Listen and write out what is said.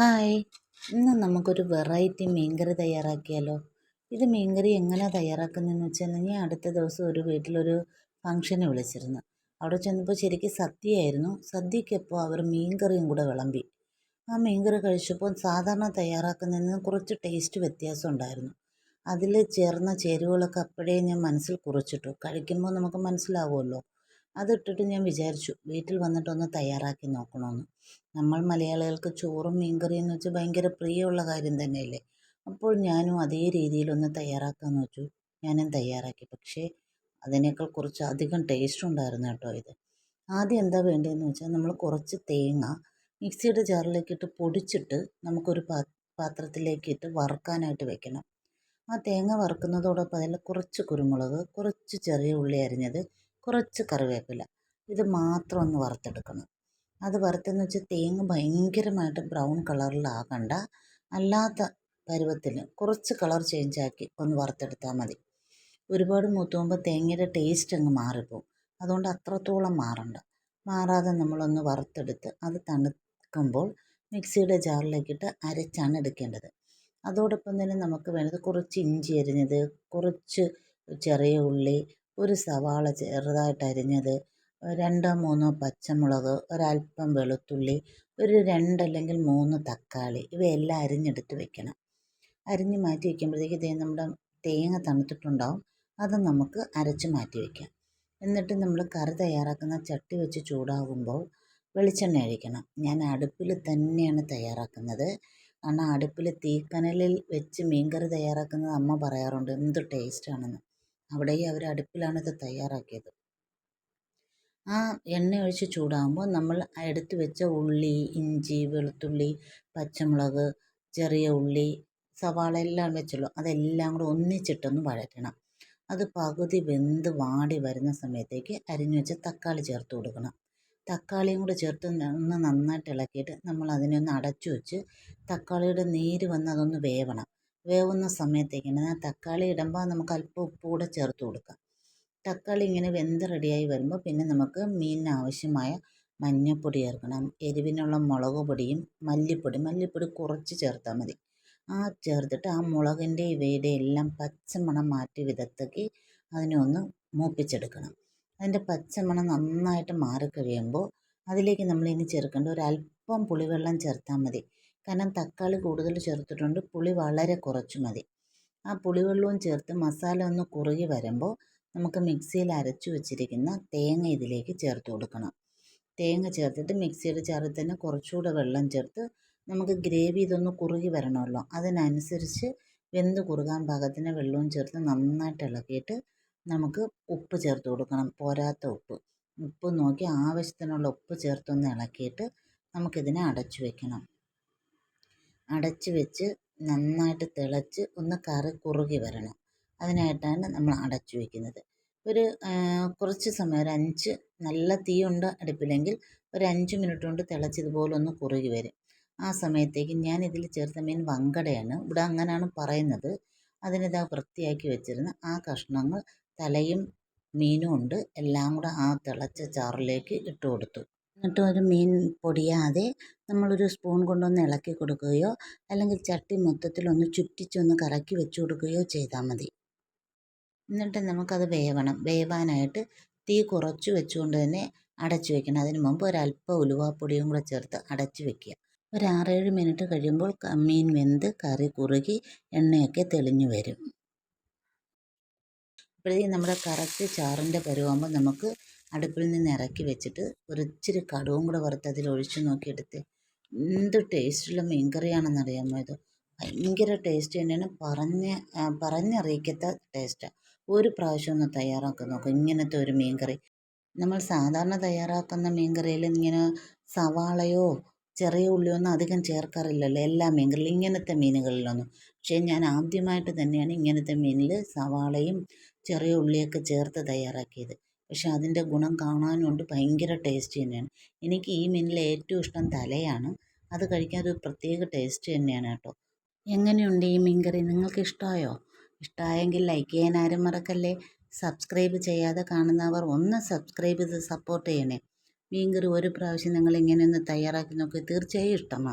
Hi. ഇന്ന് നമുക്കൊരു variety മീൻകറി തയ്യാറാക്കിയാലോ? ഇത് മീൻകറി എങ്ങനെ തയ്യാറാക്കുന്നതെന്ന് വെച്ചാൽ ഞാൻ അടുത്ത ദിവസം ഒരു വീട്ടിലൊരു ഫംഗ്ഷന് വിളിച്ചിരുന്നു. അവിടെ ചെന്നപ്പോൾ ശരിക്കും സദ്യയായിരുന്നു. സദ്യക്കപ്പോൾ അവർ മീൻകറിയും കൂടെ വിളമ്പി. ആ മീൻകറി കഴിച്ചപ്പോൾ സാധാരണ തയ്യാറാക്കുന്നതിന് കുറച്ച് ടേസ്റ്റ് വ്യത്യാസം ഉണ്ടായിരുന്നു. അതിൽ ചേർന്ന ചേരുവകളൊക്കെ അപ്പോഴേ ഞാൻ മനസ്സിൽ കുറിച്ചിട്ടു. കഴിക്കുമ്പോൾ നമുക്ക് മനസ്സിലാവുമല്ലോ. അതിട്ടിട്ട് ഞാൻ വിചാരിച്ചു വീട്ടിൽ വന്നിട്ടൊന്ന് തയ്യാറാക്കി നോക്കണമെന്ന് നമ്മൾ മലയാളികൾക്ക് ചോറും മീൻകറിയും എന്ന് വെച്ചാൽ ഭയങ്കര പ്രിയമുള്ള കാര്യം തന്നെയല്ലേ? അപ്പോൾ ഞാനും അതേ രീതിയിലൊന്ന് തയ്യാറാക്കാമെന്ന് വെച്ചു. ഞാനും തയ്യാറാക്കി. പക്ഷേ അതിനേക്കാൾ കുറച്ച് അധികം ടേസ്റ്റ് ഉണ്ടായിരുന്നു കേട്ടോ ഇത്. ആദ്യം എന്താ വേണ്ടതെന്ന് വെച്ചാൽ നമ്മൾ കുറച്ച് തേങ്ങ മിക്സിയുടെ ജാറിലേക്കിട്ട് പൊടിച്ചിട്ട് നമുക്കൊരു പാ പാത്രത്തിലേക്കിട്ട് വറുക്കാനായിട്ട് വെക്കണം. ആ തേങ്ങ വറുക്കുന്നതോടൊപ്പം അതിൽ കുറച്ച് കുരുമുളക് കുറച്ച് ചെറിയ ഉള്ളി അരിഞ്ഞത് കുറച്ച് കറിവേപ്പില. ഇത് മാത്രം ഒന്ന് വറുത്തെടുക്കണം. അത് വറുത്തെന്ന് വെച്ചാൽ തേങ്ങ ഭയങ്കരമായിട്ട് ബ്രൗൺ കളറിലാകണ്ട. അല്ലാത്ത പരുവത്തിന് കുറച്ച് കളർ ചേഞ്ചാക്കി ഒന്ന് വറുത്തെടുത്താൽ മതി. ഒരുപാട് മൂത്തുമ്പോൾ തേങ്ങയുടെ ടേസ്റ്റ് അങ്ങ് മാറിപ്പോവും. അതുകൊണ്ട് അത്രത്തോളം മാറണ്ട. മാറാതെ നമ്മളൊന്ന് വറുത്തെടുത്ത് അത് തണുക്കുമ്പോൾ മിക്സിയുടെ ജാറിലേക്കിട്ട് അരച്ചാണ് എടുക്കേണ്ടത്. അതോടൊപ്പം തന്നെ നമുക്ക് വേണ്ടത് കുറച്ച് ഇഞ്ചി അരിഞ്ഞത് കുറച്ച് ചെറിയ ഉള്ളി ഒരു സവാള ചെറുതായിട്ട് അരിഞ്ഞത് രണ്ടോ മൂന്നോ പച്ചമുളക് ഒരൽപ്പം വെളുത്തുള്ളി ഒരു രണ്ട് അല്ലെങ്കിൽ മൂന്ന് തക്കാളി ഇവയെല്ലാം അരിഞ്ഞെടുത്ത് വെക്കണം. അരിഞ്ഞ് മാറ്റി വയ്ക്കുമ്പോഴത്തേക്ക് ഇതേ നമ്മുടെ തേങ്ങ തണുത്തിട്ടുണ്ടാവും. അത് നമുക്ക് അരച്ച് മാറ്റി വയ്ക്കാം എന്നിട്ട് നമ്മൾ കറി തയ്യാറാക്കുന്ന ചട്ടി വെച്ച് ചൂടാകുമ്പോൾ വെളിച്ചെണ്ണ ഒഴിക്കണം. ഞാൻ അടുപ്പിൽ തന്നെയാണ് തയ്യാറാക്കുന്നത്. കാരണം അടുപ്പിൽ തീക്കനലിൽ വെച്ച് മീൻകറി തയ്യാറാക്കുന്നത് അമ്മ പറയാറുണ്ട്. എന്ത് ടേസ്റ്റാണെന്ന് അവിടെയും അവർ അടുപ്പിലാണിത് തയ്യാറാക്കിയത്. ആ എണ്ണ ഒഴിച്ച് ചൂടാകുമ്പോൾ നമ്മൾ എടുത്ത് വെച്ച ഉള്ളി ഇഞ്ചി വെളുത്തുള്ളി പച്ചമുളക് ചെറിയ ഉള്ളി സവാള എല്ലാം വെച്ചുള്ളൂ. അതെല്ലാം കൂടെ ഒന്നിച്ചിട്ടൊന്ന് വഴറ്റണം. അത് പകുതി വെന്ത് വാടി വരുന്ന സമയത്തേക്ക് അരിഞ്ഞു വെച്ച തക്കാളി ചേർത്ത് കൊടുക്കണം. തക്കാളിയും കൂടെ ചേർത്ത് ഒന്ന് നന്നായിട്ട് ഇളക്കിയിട്ട് നമ്മൾ അതിനെ ഒന്ന് അടച്ചു വെച്ച് തക്കാളിയുടെ നീര് വന്ന് അതൊന്ന് വേവണം. വേവുന്ന സമയത്തേക്ക് ആ തക്കാളി ഇടുമ്പോൾ നമുക്ക് അല്പം ഉപ്പ് കൂടെ ചേർത്ത് കൊടുക്കാം. തക്കാളി ഇങ്ങനെ വെന്ത് റെഡിയായി വരുമ്പോൾ പിന്നെ നമുക്ക് മീനിന് ആവശ്യമായ മഞ്ഞൾപ്പൊടി ചേർക്കണം. എരിവിനുള്ള മുളക് പൊടിയും മല്ലിപ്പൊടി മല്ലിപ്പൊടി കുറച്ച് ചേർത്താൽ മതി. ആ ചേർത്തിട്ട് ആ മുളകിന്റെ ഇവയുടെ എല്ലാം പച്ചമണം മാറ്റി വിധത്തേക്ക് അതിനെ ഒന്ന് മൂപ്പിച്ചെടുക്കണം. അതിന്റെ പച്ചമണം നന്നായിട്ട് മാറിക്കഴിയുമ്പോൾ അതിലേക്ക് നമ്മൾ ഇനി ചേർക്കേണ്ട ഒരു അല്പം പുളിവെള്ളം ചേർത്താൽ മതി. കാരണം തക്കാളി കൂടുതൽ ചേർത്തിട്ടുണ്ട്. പുളി വളരെ കുറച്ച് മതി. ആ പുളിവെള്ളവും ചേർത്ത് മസാല ഒന്ന് കുറുകി വരുമ്പോൾ നമുക്ക് മിക്സിയിൽ അരച്ചു വെച്ചിരിക്കുന്ന തേങ്ങ ഇതിലേക്ക് ചേർത്ത് കൊടുക്കണം. തേങ്ങ ചേർത്തിട്ട് മിക്സിയുടെ ജാറിൽ തന്നെ കുറച്ചുകൂടെ വെള്ളം ചേർത്ത് നമുക്ക് ഗ്രേവി ഇതൊന്ന് കുറുകി വരണമല്ലോ. അതിനനുസരിച്ച് വെന്ത് കുറുകാൻ പാകത്തിന് വെള്ളവും ചേർത്ത് നന്നായിട്ട് ഇളക്കിയിട്ട് നമുക്ക് ഉപ്പ് ചേർത്ത് കൊടുക്കണം. പോരാത്ത ഉപ്പ്. ഉപ്പ് നോക്കി ആവശ്യത്തിനുള്ള ഉപ്പ് ചേർത്തൊന്ന് ഇളക്കിയിട്ട് നമുക്കിതിനെ അടച്ചു വെക്കണം. അടച്ച് വെച്ച് നന്നായിട്ട് തിളച്ച് ഒന്ന് കറി കുറുകി വരണം. അതിനായിട്ടാണ് നമ്മൾ അടച്ചു വയ്ക്കുന്നത് ഒരു കുറച്ച് സമയം ഒരു അഞ്ച് നല്ല തീയുണ്ട് അടുപ്പിലെങ്കിൽ ഒരു അഞ്ച് മിനിറ്റ് കൊണ്ട് തിളച്ച് ഇതുപോലെ ഒന്ന് കുറുകി വരും. ആ സമയത്തേക്ക് ഞാൻ ഇതിൽ ചേർത്ത മീൻ വങ്കടയാണ്. ഇവിടെ അങ്ങനെയാണ് പറയുന്നത്. അതിനിതാ വൃത്തിയാക്കി വെച്ചിരുന്ന ആ കഷ്ണങ്ങൾ തലയും മീനും ഉണ്ട്. എല്ലാം കൂടെ ആ തിളച്ച ചാറിലേക്ക് ഇട്ട് കൊടുത്തു. എന്നിട്ട് ഒരു മീൻ പൊടിയാതെ നമ്മളൊരു സ്പൂൺ കൊണ്ടൊന്ന് ഇളക്കി കൊടുക്കുകയോ അല്ലെങ്കിൽ ചട്ടി മൊത്തത്തിലൊന്ന് ചുറ്റിച്ചൊന്ന് കറക്കി വെച്ച് കൊടുക്കുകയോ ചെയ്താൽ മതി. എന്നിട്ട് നമുക്കത് വേവണം. വേവാനായിട്ട് തീ കുറച്ച് വെച്ചുകൊണ്ട് തന്നെ അടച്ചു വെക്കണം. അതിന് മുമ്പ് ഒരല്പം ഉലുവാപ്പൊടിയും കൂടെ ചേർത്ത് അടച്ചു വെക്കുക. ഒരു ആറേഴ് മിനിറ്റ് കഴിയുമ്പോൾ മീൻ വെന്ത് കറി കുറുകി എണ്ണയൊക്കെ തെളിഞ്ഞു വരും. അപ്പോഴത്തേക്കും നമ്മുടെ കറക്റ്റ് ചാറിന്റെ പരുവാകുമ്പോൾ നമുക്ക് അടുപ്പിൽ നിന്ന് ഇറക്കി വെച്ചിട്ട് ഒരിച്ചിരി കടുവും കൂടെ വറുത്ത് അതിൽ ഒഴിച്ച് നോക്കിയെടുത്ത്. എന്ത് ടേസ്റ്റുള്ള മീൻ കറിയാണെന്നറിയാമോ ഇത്? ഭയങ്കര ടേസ്റ്റ് തന്നെയാണ്. പറഞ്ഞ് പറഞ്ഞറിയിക്കാത്ത ടേസ്റ്റാണ് ഒരു പ്രാവശ്യം ഒന്ന് തയ്യാറാക്കി നോക്കും. ഇങ്ങനത്തെ ഒരു മീൻ കറി നമ്മൾ സാധാരണ തയ്യാറാക്കുന്ന മീൻ കറിയിൽ ഇങ്ങനെ സവാളയോ ചെറിയ ഉള്ളിയോ ഒന്നും അധികം ചേർക്കാറില്ലല്ലോ എല്ലാ മീൻകറിയിലും. ഇങ്ങനത്തെ മീനുകളിലൊന്നും. പക്ഷേ ഞാൻ ആദ്യമായിട്ട് തന്നെയാണ് ഇങ്ങനത്തെ മീനിൽ സവാളയും ചെറിയ ഉള്ളിയൊക്കെ ചേർത്ത് തയ്യാറാക്കിയത്. പക്ഷെ അതിന്റെ ഗുണം കാണാനുണ്ട്. ഭയങ്കര ടേസ്റ്റ് തന്നെയാണ്. എനിക്ക് ഈ മീനിൽ ഏറ്റവും ഇഷ്ടം തലയാണ്. അത് കഴിക്കാൻ ഒരു പ്രത്യേക ടേസ്റ്റ് തന്നെയാണ് കേട്ടോ. എങ്ങനെയുണ്ട് ഈ മീൻകറി നിങ്ങൾക്ക് ഇഷ്ടമായോ? ഇഷ്ടമായെങ്കിൽ ലൈക്ക് ചെയ്യാൻ ആരും മറക്കല്ലേ? സബ്സ്ക്രൈബ് ചെയ്യാതെ കാണുന്നവർ ഒന്ന് സബ്സ്ക്രൈബ് ചെയ്ത് സപ്പോർട്ട് ചെയ്യണേ. മീൻകറി ഒരു പ്രാവശ്യം നിങ്ങൾ ഇങ്ങനെ ഒന്ന് തയ്യാറാക്കി നോക്കി തീർച്ചയായും ഇഷ്ടമാകും